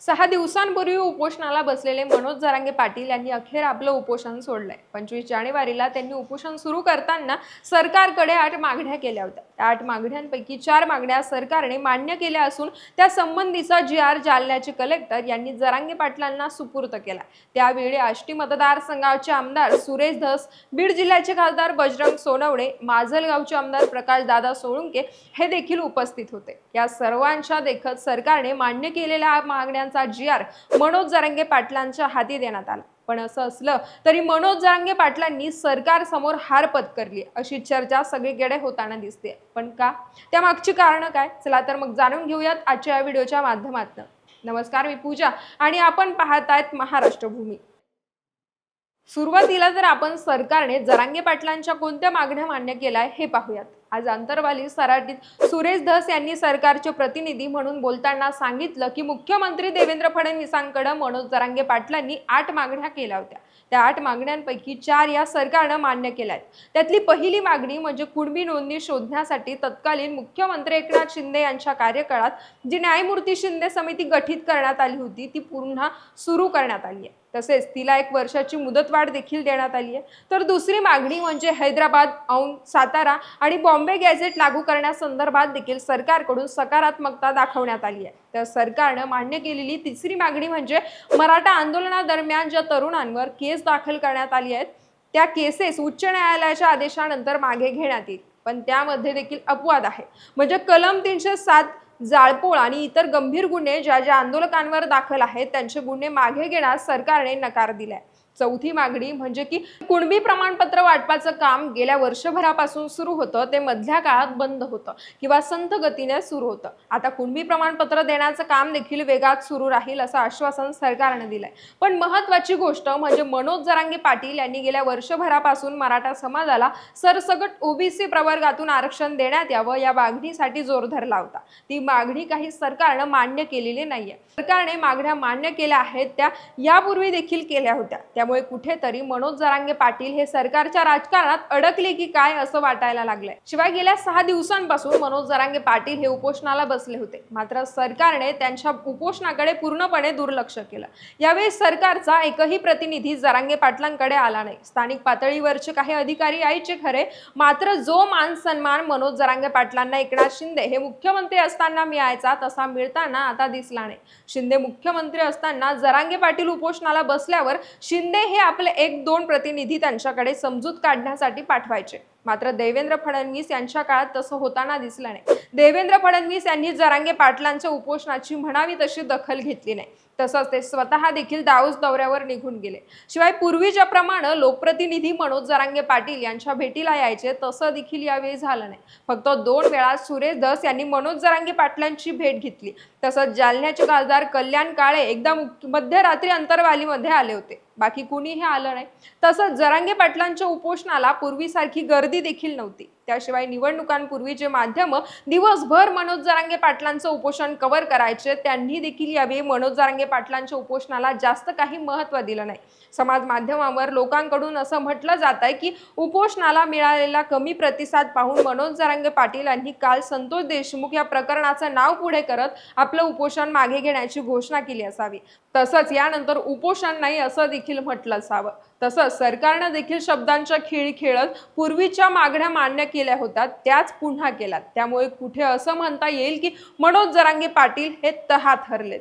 सहा दिवसांपूर्वी उपोषणाला बसलेले मनोज जरांगे पाटील यांनी अखेर आपलं उपोषण सोडलंय. पंचवीस जानेवारीला त्यांनी उपोषण सुरू करताना सरकारकडे आठ मागण्या केल्या होत्या. त्या आठ मागण्यांपैकी चार मागण्या सरकारने मान्य केल्या असून त्या संबंधीचा जी आर जालन्याचे कलेक्टर यांनी जरांगे पाटलांना सुपूर्द केला. त्यावेळी आष्टी मतदारसंघाचे आमदार सुरेश धस बीड जिल्ह्याचे खासदार बजरंग सोनवणे माजलगावचे आमदार प्रकाश दादा सोळुंके हे देखील उपस्थित होते. या सर्वांच्या देखत सरकारने मान्य केलेल्या पाटलांचा जी आर मनोज जरांगे पाटलांच्या हाती देण्यात आला. पण असं असलं तरी मनोज जरांगे पाटलांनी सरकार समोर हार पत्करली अशी चर्चा सगळीकडे होताना दिसते. पण का? त्या मागची कारणं काय? चला तर मग जाणून घेऊयात आजच्या या व्हिडिओच्या माध्यमातून. नमस्कार मी पूजा आणि आपण पाहतायत महाराष्ट्र भूमी सुरुवातीला जर आपण सरकारने जरांगे पाटलांच्या कोणत्या मागण्या मान्य केल्या हे पाहूयात. आज अंतरवाली सराटीत सुरेश धस यांनी सरकारचे प्रतिनिधी म्हणून बोलताना सांगितलं की मुख्यमंत्री देवेंद्र फडणवीसांकडे मनोज जरांगे पाटलांनी आठ मागण्या केल्या होत्या. त्या आठ मागण्यांपैकी चार या सरकारनं मान्य केल्या आहेत. त्यातली पहिली मागणी म्हणजे कुणबी नोंदणी शोधण्यासाठी तत्कालीन मुख्यमंत्री एकनाथ शिंदे यांच्या कार्यकाळात जी न्यायमूर्ती शिंदे समिती गठीत करण्यात आली होती ती पुन्हा सुरू करण्यात आली आहे. तसेच तिला एक वर्षाची मुदतवाढ देखील देण्यात आली आहे. तर दुसरी मागणी म्हणजे हैदराबाद औंध सातारा आणि बॉम्बे बॉम्बे गॅझेट लागू करण्यासंदर्भात देखील सरकारकडून सकारात्मकता दाखवण्यात आली आहे. तर सरकारनं मान्य केलेली तिसरी मागणी म्हणजे मराठा आंदोलनादरम्यान ज्या तरुणांवर केस दाखल करण्यात आली आहेत त्या केसेस उच्च न्यायालयाच्या आदेशानंतर मागे घेण्यात येईल. पण त्यामध्ये देखील अपवाद आहे. म्हणजे कलम तीनशे सात जाळपोळ आणि इतर गंभीर गुन्हे ज्या ज्या आंदोलकांवर दाखल आहेत त्यांचे गुन्हे मागे घेण्यास सरकारने नकार दिलाय. चौथी मागणी म्हणजे की कुणबी प्रमाणपत्र वाटपाचं काम गेल्या वर्षभरापासून सुरू होतं ते मधल्या काळात बंद होतं किंवा संथ गतीने सुरू होतं. आता कुणबी प्रमाणपत्र देण्याचं काम देखील वेगात सुरू राहील असं आश्वासन सरकारने दिलंय. पण महत्वाची गोष्ट म्हणजे मनोज जरांगे पाटील यांनी गेल्या वर्षभरापासून मराठा समाजाला सरसगट ओबीसी प्रवर्गातून आरक्षण देण्यात यावं या मागणीसाठी जोर धरला होता. ती मागणी काही सरकारनं मान्य केलेली नाहीये. सरकारने मागण्या मान्य केल्या आहेत त्या यापूर्वी देखील केल्या होत्या. त्यामुळे कुठेतरी मनोज जरांगे पाटील हे सरकारच्या राजकारणात अडकले की काय असं वाटायला लागलंय. शिवाय गेल्या सहा दिवसांपासून मनोज जरांगे पाटील हे उपोषणाला बसले होते. मात्र सरकारने त्यांच्या उपोषणाकडे पूर्णपणे दुर्लक्ष केलं. यावेळी सरकारचा एकही प्रतिनिधी जरांगे पाटलांकडे आला नाही. स्थानिक पातळीवरचे काही अधिकारी यायचे खरे मात्र जो मान सन्मान मनोज जरांगे पाटलांना एकनाथ शिंदे हे मुख्यमंत्री असताना मिळायचा तसा मिळताना आता दिसला नाही. शिंदे मुख्यमंत्री असताना जरांगे पाटील उपोषणाला बसल्यावर शिंदे हे आपले एक दोन प्रतिनिधी त्यांच्याकडे समजूत काढण्यासाठी पाठवायचे. मात्र देवेंद्र फडणवीस यांच्या काळात तसं होताना दिसलं नाही. देवेंद्र फडणवीस यांनी जरांगे पाटलांच्या उपोषणाची म्हणावी तशी दखल घेतली नाही. तसंच ते स्वतः देखील दाऊस दौऱ्यावर निघून गेले. शिवाय पूर्वीच्याप्रमाणे लोकप्रतिनिधी मनोज जरांगे पाटील यांच्या भेटीला यायचे तसं देखील यावेळी झालं नाही. फक्त दोन वेळा सुरेश धस यांनी मनोज जरांगे पाटलांची भेट घेतली. तसंच जालन्याचे खासदार कल्याण काळे एकदा मध्यरात्री अंतरवालीमध्ये आले होते. बाकी कुणीही आलं नाही. तसंच जरांगे पाटलांच्या उपोषणाला पूर्वीसारखी गर्दी देखील नव्हती. त्याशिवाय निवडणुकांपूर्वी जे माध्यमं दिवसभर मनोज जारांगे पाटलांचं उपोषण कव्हर करायचे त्यांनी देखील यावेळी मनोज जारांगे पाटलांच्या उपोषणाला जास्त काही महत्त्व दिलं नाही. समाज माध्यमावर लोकांकडून असं म्हटलं जात आहे की उपोषणाला मिळालेला कमी प्रतिसाद पाहून मनोज जारांगे पाटील यांनी काल संतोष देशमुख या प्रकरणाचं नाव पुढे करत आपलं उपोषण मागे घेण्याची घोषणा केली असावी. तसंच यानंतर उपोषण नाही असं देखील म्हटलं असावं. तसंच सरकारनं देखील शब्दांच्या खेळी खेळत पूर्वीच्या मागण्या मान्य केल्या केल्या होत्या त्याच पुन्हा केल्यात त्यामुळे कुठे असं म्हणता येईल की मनोज जरांगे पाटील हे तहात हरलेत